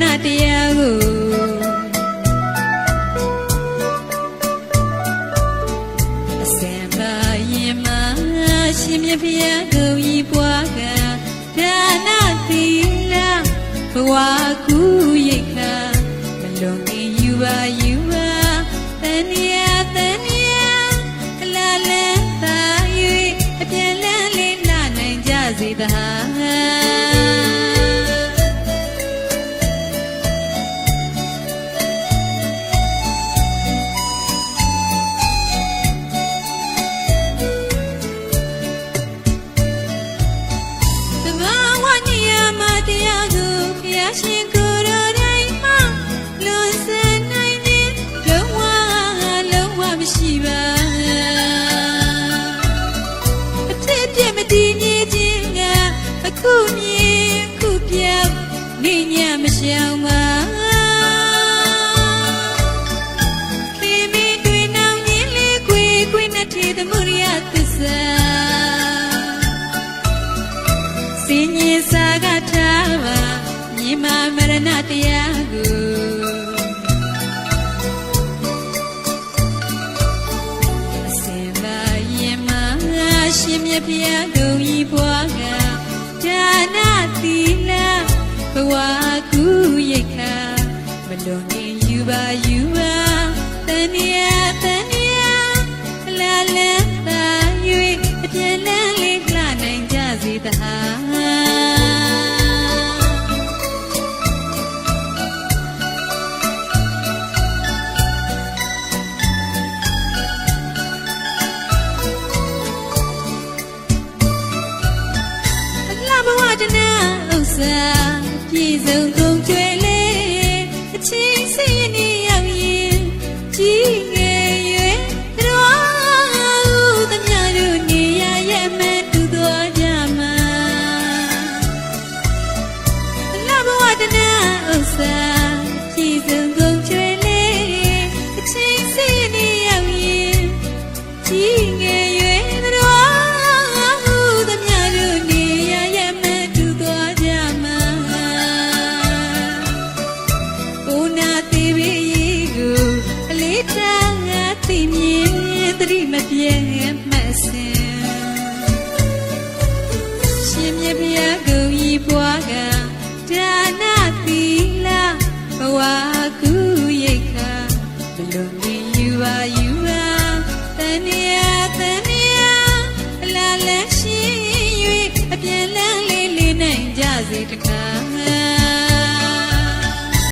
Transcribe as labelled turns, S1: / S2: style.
S1: ဏတရားကိုအစံပါရင်မာရှင်မြတ်ဖျားကိုဤပွားကဒါနသီလဘဝကူရိတ်ခာမလွန်ခင်ယူပါယူပါတန်မြာတန်မြာအလားလန်းသာ၍အပြန်လန်းလေးလာနိုင်ကြစေတဟာသ ခြင်းကအခုမြင်ခုပြောင်းနေညမရှောင်ပါခေမီတွင်နောင်ရင်းလေးခွေခွေနဲ့ထေသမုရိယသစ္စာစင်ကြီးစာကထားပါ မြင်မာမရဏတရားကိုအစင်ပါရင်မာရှင်မြတ်ဖျားကိုဤဘွားကဒါနသီလဘဝကူရိတ်ခာမလွန်ခင်ယူပါယူပါတဏှာ တနာဥစ္စာပြည့်စုံကုန်ကျွယ်လေအချင်းစိတ်နေရောက်ရင်ကြီး မြတ်ကူဤဘွားကဒါနာသီလဘဝကူရိတ်ခါဘလုံးမီယူပါယူပါတဏှာတဏှာအလားလက်ရှိ၍အပြင်းလန်းလေးလေးနိုင်ကြစေတကား